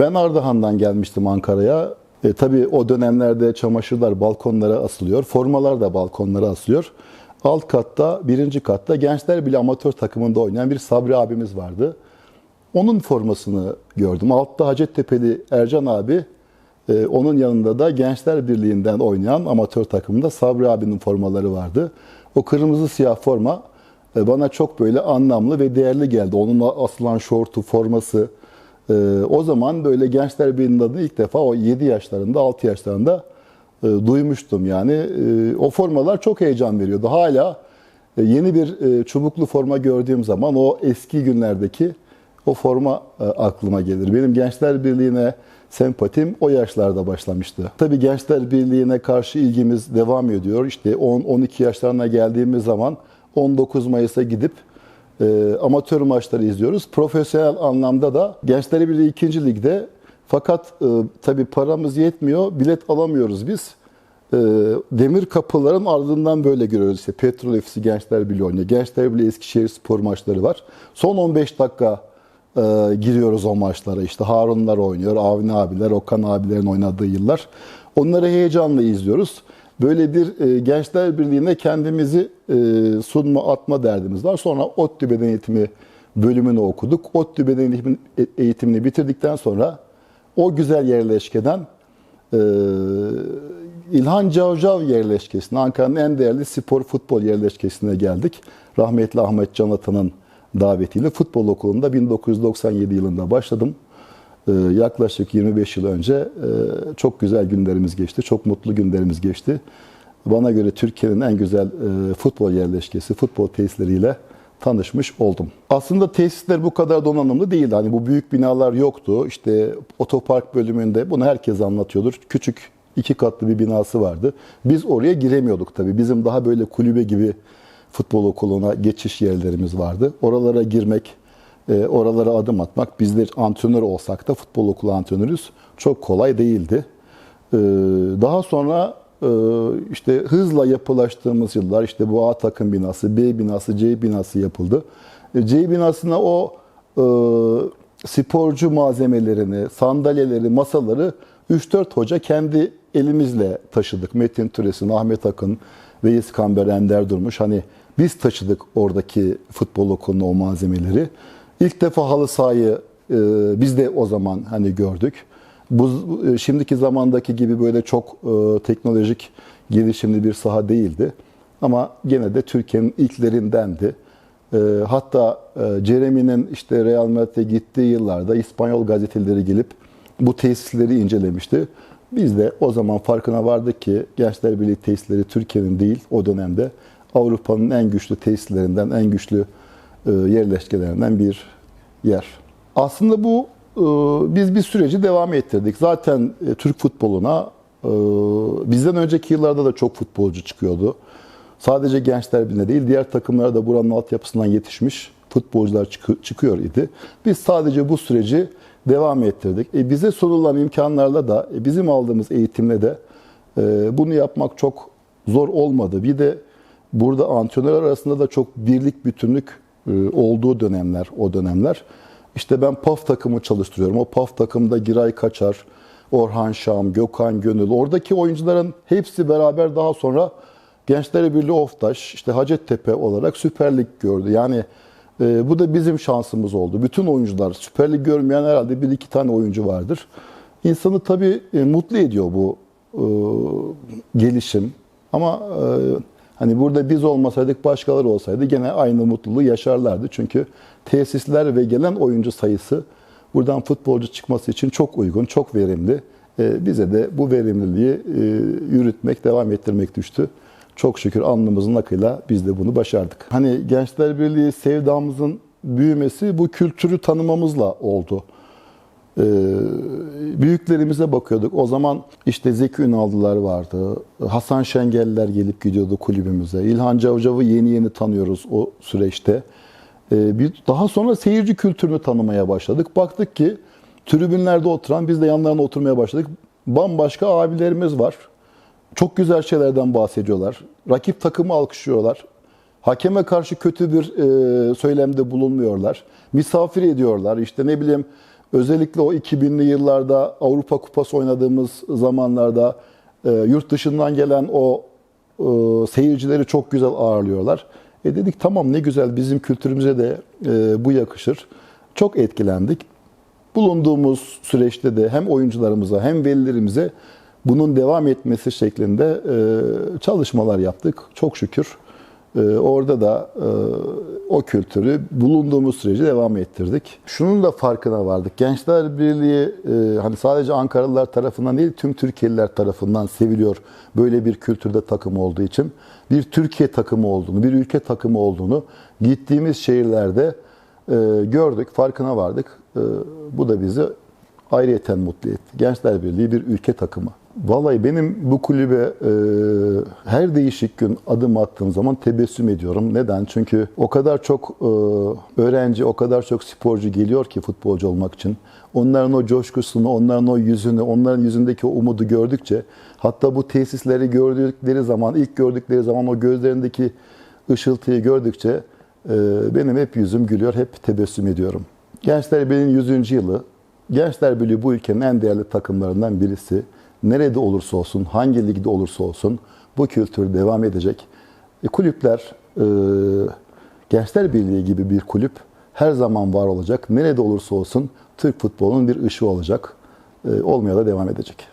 Ben Ardahan'dan gelmiştim Ankara'ya. E, tabii o dönemlerde çamaşırlar balkonlara asılıyor. Formalar da balkonlara asılıyor. Alt katta, birinci katta Gençler Bile amatör takımında oynayan bir Sabri abimiz vardı. Onun formasını gördüm. Altta Hacettepe'li Ercan abi, e, onun yanında da Gençler Birliği'nden oynayan amatör takımında Sabri abinin formaları vardı. O kırmızı siyah forma e, bana çok böyle anlamlı ve değerli geldi. Onunla asılan şortu, forması. E, o zaman böyle Gençler Birliği'nin adını ilk defa o 7 yaşlarında, 6 yaşlarında e, duymuştum yani. E, o formalar çok heyecan veriyordu. Hala e, yeni bir e, çubuklu forma gördüğüm zaman o eski günlerdeki o forma e, aklıma gelir. Benim Gençler Birliği'ne sempatim o yaşlarda başlamıştı. Tabii Gençler Birliği'ne karşı ilgimiz devam ediyor. İşte 10-12 yaşlarına geldiğimiz zaman 19 Mayıs'a gidip e, amatör maçları izliyoruz. Profesyonel anlamda da Gençler Birliği 2. Lig'de fakat e, tabii paramız yetmiyor, bilet alamıyoruz biz. E, demir kapıların ardından böyle görüyoruz. İşte Petrol FC Gençler Birliği oynuyor. Gençler Birliği Eskişehir spor maçları var. Son 15 dakika e, giriyoruz o maçlara. İşte Harunlar oynuyor, Avni abiler, Okan abilerin oynadığı yıllar. Onları heyecanla izliyoruz. Böyle bir e, Gençler Birliği'ne kendimizi e, sunma, atma derdimiz var. Sonra ODTÜ Beden Eğitimi bölümünü okuduk. ODTÜ Beden Eğitimi- Eğitimini bitirdikten sonra o güzel yerleşkeden e, İlhan Cavcav yerleşkesine, Ankara'nın en değerli spor futbol yerleşkesine geldik. Rahmetli Ahmet Can Atan'ın davetiyle futbol okulunda 1997 yılında başladım. Ee, yaklaşık 25 yıl önce e, çok güzel günlerimiz geçti, çok mutlu günlerimiz geçti. Bana göre Türkiye'nin en güzel e, futbol yerleşkesi, futbol tesisleriyle tanışmış oldum. Aslında tesisler bu kadar donanımlı değildi. Hani bu büyük binalar yoktu. İşte otopark bölümünde bunu herkes anlatıyordur. Küçük iki katlı bir binası vardı. Biz oraya giremiyorduk tabii. Bizim daha böyle kulübe gibi futbol okuluna geçiş yerlerimiz vardı. Oralara girmek, e, oralara adım atmak, bizler antrenör olsak da futbol okulu antrenörüz çok kolay değildi. E, Daha sonra e, işte hızla yapılaştığımız yıllar işte bu A takım binası, B binası, C binası yapıldı. C binasına o sporcu malzemelerini, sandalyeleri, masaları 3-4 hoca kendi elimizle taşıdık. Metin Türesin, Ahmet Akın, Veys Kamber, Ender Durmuş. Hani biz taşıdık oradaki futbol okuluna o malzemeleri. İlk defa halı sahayı e, biz de o zaman hani gördük. Bu e, şimdiki zamandaki gibi böyle çok e, teknolojik gelişimli bir saha değildi. Ama gene de Türkiye'nin ilklerindendi. E, hatta e, Jeremy'nin işte Real Madrid'e gittiği yıllarda İspanyol gazeteleri gelip bu tesisleri incelemişti. Biz de o zaman farkına vardık ki Gençler Birliği tesisleri Türkiye'nin değil o dönemde Avrupa'nın en güçlü tesislerinden, en güçlü yerleşkelerinden bir yer. Aslında bu e, biz bir süreci devam ettirdik. Zaten e, Türk futboluna e, bizden önceki yıllarda da çok futbolcu çıkıyordu. Sadece Gençler Birliği'ne değil, diğer takımlara da buranın altyapısından yetişmiş futbolcular çıkı- çıkıyor idi. Biz sadece bu süreci devam ettirdik. E, bize sunulan imkanlarla da, e, bizim aldığımız eğitimle de e, bunu yapmak çok zor olmadı. Bir de burada antrenörler arasında da çok birlik, bütünlük e, olduğu dönemler, o dönemler. İşte ben PAF takımı çalıştırıyorum. O PAF takımda Giray Kaçar, Orhan Şam, Gökhan Gönül. Oradaki oyuncuların hepsi beraber daha sonra Gençler Birliği Oftaş, işte Hacettepe olarak Süper Lig gördü. Yani e, bu da bizim şansımız oldu. Bütün oyuncular, Süper Lig görmeyen herhalde bir iki tane oyuncu vardır. İnsanı tabii e, mutlu ediyor bu e, gelişim. Ama e, hani burada biz olmasaydık başkaları olsaydı gene aynı mutluluğu yaşarlardı. Çünkü tesisler ve gelen oyuncu sayısı buradan futbolcu çıkması için çok uygun, çok verimli. E, bize de bu verimliliği e, yürütmek, devam ettirmek düştü. Çok şükür alnımızın akıyla biz de bunu başardık. Hani Gençler Birliği sevdamızın büyümesi bu kültürü tanımamızla oldu. Ee, büyüklerimize bakıyorduk. O zaman işte Zeki Ünaldılar vardı. Hasan Şengeller gelip gidiyordu kulübümüze. İlhan Cavcav'ı yeni yeni tanıyoruz o süreçte. Ee, bir, daha sonra seyirci kültürünü tanımaya başladık. Baktık ki tribünlerde oturan biz de yanlarına oturmaya başladık. Bambaşka abilerimiz var. Çok güzel şeylerden bahsediyorlar. Rakip takımı alkışlıyorlar. Hakeme karşı kötü bir e, söylemde bulunmuyorlar. Misafir ediyorlar. İşte ne bileyim Özellikle o 2000'li yıllarda Avrupa Kupası oynadığımız zamanlarda e, yurt dışından gelen o e, seyircileri çok güzel ağırlıyorlar. E dedik tamam ne güzel bizim kültürümüze de e, bu yakışır. Çok etkilendik. Bulunduğumuz süreçte de hem oyuncularımıza hem velilerimize bunun devam etmesi şeklinde e, çalışmalar yaptık. Çok şükür. E, orada da e, o kültürü bulunduğumuz sürece devam ettirdik. Şunun da farkına vardık. Gençler Birliği e, hani sadece Ankaralılar tarafından değil tüm Türkiye'liler tarafından seviliyor. Böyle bir kültürde takım olduğu için. Bir Türkiye takımı olduğunu, bir ülke takımı olduğunu gittiğimiz şehirlerde e, gördük, farkına vardık. Bu da bizi ayrıyeten mutlu etti. Gençler Birliği bir ülke takımı. Vallahi benim bu kulübe e, her değişik gün adım attığım zaman tebessüm ediyorum. Neden? Çünkü o kadar çok e, öğrenci, o kadar çok sporcu geliyor ki futbolcu olmak için. Onların o coşkusunu, onların o yüzünü, onların yüzündeki o umudu gördükçe, hatta bu tesisleri gördükleri zaman, ilk gördükleri zaman o gözlerindeki ışıltıyı gördükçe e, benim hep yüzüm gülüyor, hep tebessüm ediyorum. Gençler Birliği'nin 100. yılı. Gençler Birliği bu ülkenin en değerli takımlarından birisi. Nerede olursa olsun, hangi ligde olursa olsun bu kültür devam edecek. E, kulüpler, e, Gençler Birliği gibi bir kulüp her zaman var olacak. Nerede olursa olsun Türk futbolunun bir ışığı olacak. E, olmaya da devam edecek.